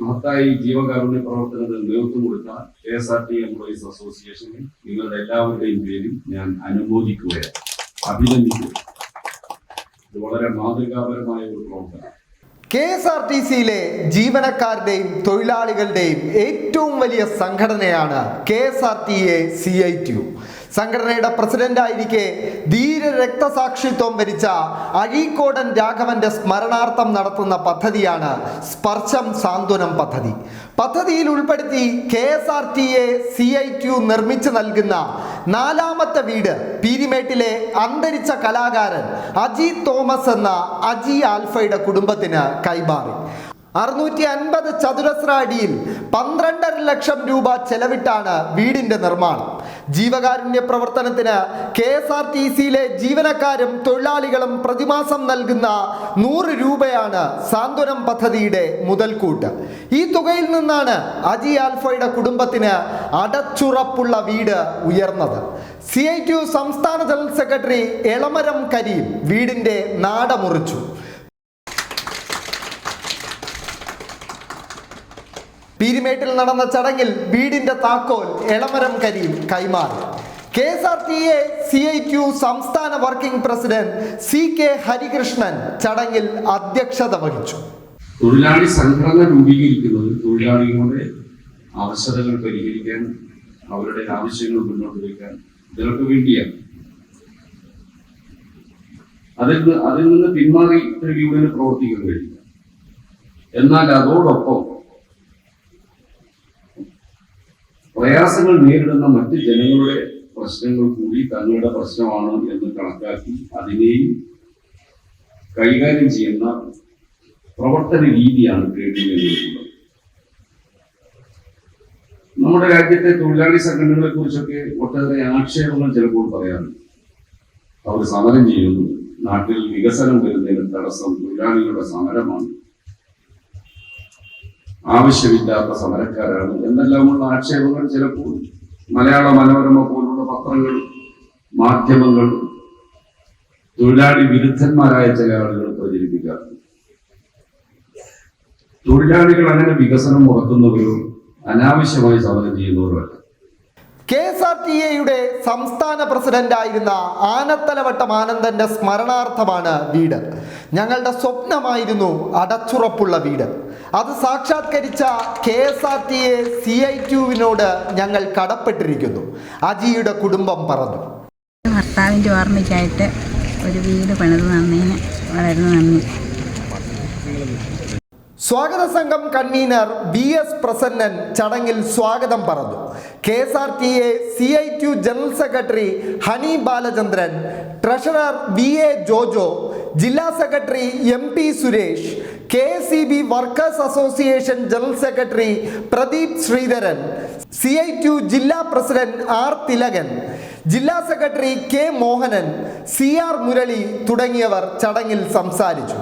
മഹത്തായി ജീവകാരുണ്യ പ്രവർത്തനത്തിന് നേതൃത്വം കൊടുത്ത K S R T employees അസോസിയേഷനെ നിങ്ങളുടെ എല്ലാവരുടെയും പേരിൽ ഞാൻ അനുമോദിക്കുകയാണ്. അഭിനന്ദിക്കുക ഇത് വളരെ മാതൃകാപരമായ ഒരു പ്രവർത്തനം കെ എസ് ആർ ടി സിയിലെ ജീവനക്കാരുടെയും തൊഴിലാളികളുടെയും ഏറ്റവും വലിയ സംഘടനയാണ് K S R T A C I T U. സംഘടനയുടെ പ്രസിഡന്റായിരിക്കെ ധീര രക്തസാക്ഷിത്വം വരിച്ച അഴീക്കോടൻ രാഘവന്റെ സ്മരണാർത്ഥം നടത്തുന്ന പദ്ധതിയാണ് സ്പർശം സാന്ത്വനം പദ്ധതി. പദ്ധതിയിൽ ഉൾപ്പെടുത്തി K S R T A C I T നിർമ്മിച്ചു നൽകുന്ന നാലാമത്തെ വീട് പീരിമേട്ടിലെ അന്തരിച്ച കലാകാരൻ അജി തോമസ് എന്ന അജി ആൽഫയുടെ കുടുംബത്തിന് കൈമാറി. അറുന്നൂറ്റി അൻപത് ചതുരശ്ര അടിയിൽ പന്ത്രണ്ടര ലക്ഷം രൂപ ചെലവിട്ടാണ് വീടിന്റെ നിർമ്മാണം. ജീവകാരുണ്യ പ്രവർത്തനത്തിന് കെ എസ് ആർ ടി സിയിലെ ജീവനക്കാരും തൊഴിലാളികളും പ്രതിമാസം നൽകുന്ന നൂറ് രൂപയാണ് സാന്ത്വനം പദ്ധതിയുടെ മുതൽക്കൂട്ട്. ഈ തുകയിൽ നിന്നാണ് അജി ആൽഫയുടെ കുടുംബത്തിന് അടച്ചുറപ്പുള്ള വീട് ഉയർന്നത്. സി ഐ ടി യു സംസ്ഥാന ജനറൽ സെക്രട്ടറി എളമരം കരീം വീടിന്റെ നാട പീരിമേട്ടിൽ നടന്ന ചടങ്ങിൽ വീടിന്റെ താക്കോൽ എളമരം കരീം കൈമാറി. K S R T A C I Q സംസ്ഥാന working president C K Harikrishnan ചടങ്ങിൽ അധ്യക്ഷത വഹിച്ചു. തൊഴിലാളി സംഘടന രൂപീകരിക്കുന്നത് തൊഴിലാളികളുടെ അവസരങ്ങൾ പരിഹരിക്കാൻ അവരുടെ ആവശ്യങ്ങൾ മുന്നോട്ട് വയ്ക്കാൻ ഇതിനൊക്കെ വേണ്ടിയാണ്. അതിൽ അതിൽ നിന്ന് പിന്മാറി യൂണിയന് പ്രവർത്തിക്കാൻ കഴിയില്ല. എന്നാൽ അതോടൊപ്പം പ്രയാസങ്ങൾ നേരിടുന്ന മറ്റ് ജനങ്ങളുടെ പ്രശ്നങ്ങൾ കൂടി തങ്ങളുടെ പ്രശ്നമാണ് എന്ന് കണക്കാക്കി അതിനെയും കൈകാര്യം ചെയ്യുന്ന പ്രവർത്തന രീതിയാണ് ട്രേഡ് യൂണിയനുള്ളത് നമ്മുടെ രാജ്യത്തെ തൊഴിലാളി സംഘടനകളെ കുറിച്ചൊക്കെ ഒട്ടേറെ ആക്ഷേപങ്ങൾ ചിലപ്പോൾ പറയാറുണ്ട്. അവർ സമരം ചെയ്യുന്നു. നാട്ടിൽ വികസനം വരുന്നതിന് തടസ്സം തൊഴിലാളികളുടെ സമരമാണ്. ആവശ്യമില്ലാത്ത സമരക്കാരാണ്. എന്നെല്ലാമുള്ള ആക്ഷേപങ്ങൾ ചിലപ്പോൾ മലയാള മനോരമ പോലുള്ള പത്രങ്ങൾ മാധ്യമങ്ങൾ തൊഴിലാളി വിരുദ്ധന്മാരായ ചില ആളുകൾ പ്രചരിപ്പിക്കാറുണ്ട്. തൊഴിലാളികൾ അങ്ങനെ വികസനം മുടക്കുന്നവരോ അനാവശ്യമായി സമരം ചെയ്യുന്നവരല്ല കെ എസ് ആർ ടി എയുടെ സംസ്ഥാന പ്രസിഡന്റായിരുന്ന ആനത്തലവട്ടം ആനന്ദന്റെ സ്മരണാർത്ഥമാണ് വീട്. ഞങ്ങളുടെ സ്വപ്നമായിരുന്നു അടച്ചുറപ്പുള്ള വീട്. അത് സാക്ഷാത്കരിച്ച K S R T A C I ടുവിനോട് ഞങ്ങൾ കടപ്പെട്ടിരിക്കുന്നു. അജിയുടെ കുടുംബം പറഞ്ഞു. ഭർത്താവിന്റെ ഓർമ്മയ്ക്കായിട്ട് ഒരു വീട് പണിത് നന്ദിന് വളരെ നന്ദി. സ്വാഗത സംഘം കൺവീനർ വി എസ് പ്രസന്നൻ ചടങ്ങിൽ സ്വാഗതം പറഞ്ഞു. K S R T A C I T general secretary Honey Balachandran treasurer V A Jojo ജില്ലാ secretary M P Suresh K S B workers association general secretary Pradeep Sreedharan C I T ജില്ലാ president R Thilakan ജില്ലാ secretary K Mohanan C R Murali തുടങ്ങിയവർ ചടങ്ങിൽ സംസാരിച്ചു.